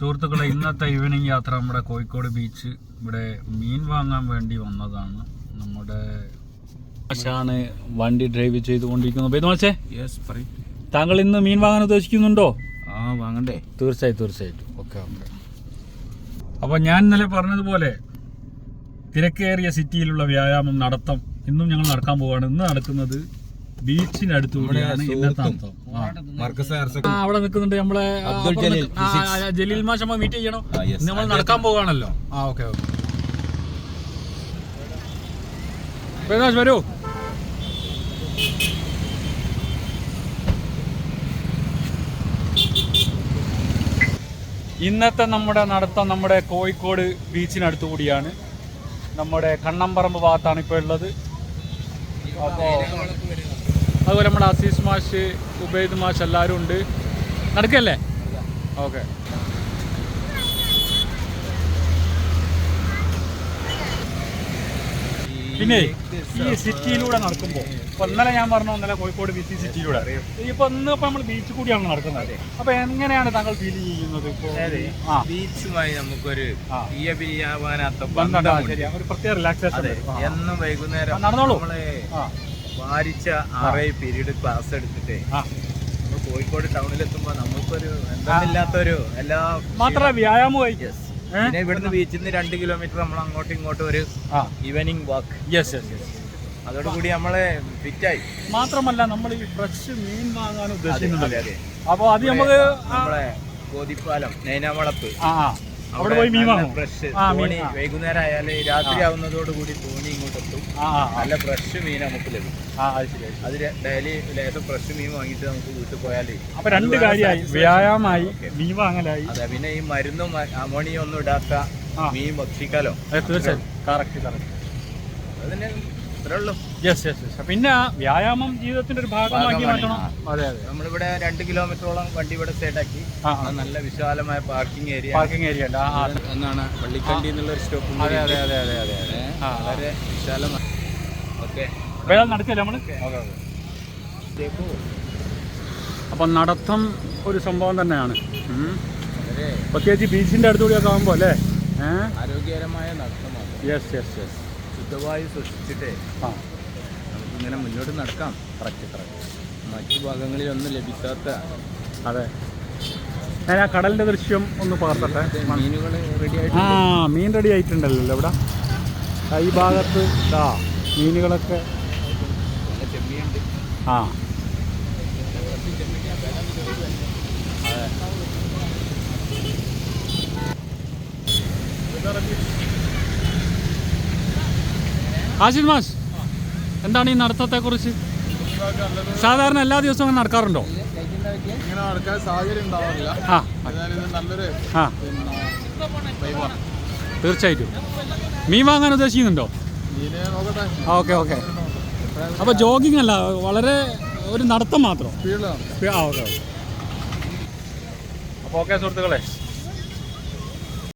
സുഹൃത്തുക്കളെ ഇന്നത്തെ ഈവനിങ് യാത്ര നമ്മുടെ കോഴിക്കോട് ബീച്ച് ഇവിടെ മീൻ വാങ്ങാൻ വേണ്ടി വന്നതാണ്. നമ്മുടെ ആശാണ് വണ്ടി ഡ്രൈവ് ചെയ്തുകൊണ്ടിരിക്കുന്നത് യെസ് പറയും. താങ്കൾ ഇന്ന് മീൻ വാങ്ങാൻ ഉദ്ദേശിക്കുന്നുണ്ടോ? ആ വാങ്ങണ്ടേ. തീർച്ചയായും തീർച്ചയായിട്ടും. Okay okay. അപ്പോൾ ഞാൻ ഇന്നലെ പറഞ്ഞതുപോലെ തിരക്കേറിയ സിറ്റിയിലുള്ള വ്യായാമം നടത്തം ഇന്നും ഞങ്ങൾ നടക്കാൻ പോവാണ്. ഇന്ന് നടക്കുന്നത് ബീച്ചിനടുത്തുകൂടിയാണ് ഇന്നത്തെ നടത്തം. അവിടെ നിൽക്കുന്നുണ്ട് നമ്മളെ ജലീൽ, മാഷ് നമ്മൾ മീറ്റ് ചെയ്യണം. നമ്മൾ നടക്കാൻ പോവാണല്ലോ ആ ഓക്കെ ഓക്കെ. വരൂ. ഇന്നത്തെ നമ്മുടെ നടത്തം നമ്മുടെ കോഴിക്കോട് ബീച്ചിനടുത്ത് കൂടിയാണ്. നമ്മുടെ കണ്ണമ്പറമ്പ് ഭാഗത്താണ് ഇപ്പോൾ ഉള്ളത്. അപ്പോൾ അതുപോലെ നമ്മുടെ അസീസ് മാഷ് ഉബൈദ് മാഷ് എല്ലാവരും ഉണ്ട്. നടക്കല്ലേ? ഓക്കെ. പിന്നെ ഈ സിറ്റിയിലൂടെ നടക്കുമ്പോൾ ഇപ്പൊ ഇന്നലെ ഞാൻ പറഞ്ഞു ഇന്നലെ കോഴിക്കോട് ബീച്ച് സിറ്റിയിലൂടെ. ഇപ്പൊ ഇന്ന് ഇപ്പൊ നമ്മൾ ബീച്ച് കൂടിയാണ് നടക്കുന്നത്. അപ്പൊ എങ്ങനെയാണ് താങ്കൾ ഫീൽ ചെയ്യുന്നത് ബീച്ചുമായി നമുക്കൊരു ഒരു പ്രത്യേക റിലാക്സേഷൻ എന്നും വൈകുന്നേരം നടന്നോളൂ. വാരിച്ച ആറേ പീരീഡ് ക്ലാസ് എടുത്തിട്ട്. നമ്മൾ കോഴിക്കോട് ടൗണിലെത്തുമ്പോ നമുക്കൊരു എന്തെന്നില്ലാത്തൊരു എല്ലാ മാത്രമല്ല വ്യായാമം. പിന്നെ ഇവിടുന്ന് ബീച്ചിൽ നിന്ന് രണ്ട് കിലോമീറ്റർ നമ്മൾ അങ്ങോട്ടും ഇങ്ങോട്ടും ഒരു evening walk yes yes yes അതോടുകൂടി നമ്മളെ ഫിറ്റായി മാത്രമല്ല നമ്മൾ ഈ ഫ്രഷ് മീൻ വാങ്ങാൻ ഉദ്ദേശിക്കുന്നത് അപ്പോൾ അത് നമുക്ക് നമ്മളെ കോതിപ്പാലം നൈനാവളപ്പ് ആ. അവിടെ പോയി മീൻ വാങ്ങും തോണി. വൈകുന്നേരം ആയാൽ രാത്രി ആവുന്നതോടുകൂടി തോണി ഇങ്ങോട്ട് എത്തും. നല്ല ഫ്രഷ് മീൻ നമുക്ക് ലഭിക്കും അത് ഡെയിലി ലേശം ഫ്രഷ് മീൻ വാങ്ങിയിട്ട് നമുക്ക് വീട്ടിൽ പോയാലേ അപ്പൊ രണ്ട് കാര്യമായി. വ്യായാമമായി മീൻ വാങ്ങലായി. അതെ പിന്നെ ഈ മരുന്നും അമോണിയൊന്നും ഒന്നും ഇടാത്ത മീൻ ഭക്ഷിക്കാലോ? തീർച്ചയായും. കറക്റ്റ് കറക്റ്റ് അതിന് യെസ് യെസ് യെസ് പിന്നെ വ്യായാമം ജീവിതത്തിന്റെ ഒരു ഭാഗമാക്കി മാറ്റണം. അതെ അതെ. നമ്മളിവിടെ രണ്ട് കിലോമീറ്ററോളം വണ്ടി ഇവിടെ ആ. നല്ല വിശാലമായ പാർക്കിംഗ് ഏരിയ പാർക്കിംഗ് ഏരിയ ഉണ്ട്. എന്നാണ്? പള്ളിക്കണ്ടി എന്നുള്ള ഒരു സ്റ്റോപ്പ് അതെ അതെ അതെ അതെ അതെ അതെ. വളരെ വിശാലമായി ഓക്കെ. നടക്കില്ല നമ്മൾ? അപ്പൊ നടത്തം ഒരു സംഭവം തന്നെയാണ്. പ്രത്യേകിച്ച് ബീച്ചിന്റെ അടുത്തുകൂടിയൊക്കെ ആകുമ്പോ അല്ലേ? ആരോഗ്യകരമായ നടത്തമാണ് യെസ് യെസ് യെസ് ശുദ്ധവായു സൃഷ്ടിച്ചിട്ടേ. ആ. നമുക്ക് ഇങ്ങനെ മുന്നോട്ട് നടക്കാം. കറക്റ്റ് കറക്റ്റ് മറ്റു ഭാഗങ്ങളിലൊന്നും ലഭിക്കാത്ത അതെ. ഞാൻ ആ കടലിന്റെ ദൃശ്യം ഒന്ന് പകർത്തട്ടെ മീനുകൾ റെഡി ആ മീൻ റെഡി ആയിട്ടുണ്ടല്ലോ ഇവിടെ. ഈ ഭാഗത്ത് ഇതാ മീനുകളൊക്കെ. ആയിട്ട് ആ. ആശിത് മാഷ് എന്താണ് ഈ നടത്തത്തെ കുറിച്ച് സാധാരണ എല്ലാ ദിവസവും അങ്ങനെ നടക്കാറുണ്ടോ? ഇങ്ങനെ നടക്കാൻ സാഹചര്യം ഉണ്ടാവാറില്ല. നല്ലൊരു തീർച്ചയായിട്ടും. മീൻ വാങ്ങാൻ ഉദ്ദേശിക്കുന്നുണ്ടോ? Okay okay. അപ്പോൾ ജോഗിങ് അല്ല വളരെ ഒരു നടത്തം മാത്രം. ആ ഓക്കെ ഓക്കെ. അപ്പോൾ ഓക്കെ സുഹൃത്തുക്കളെ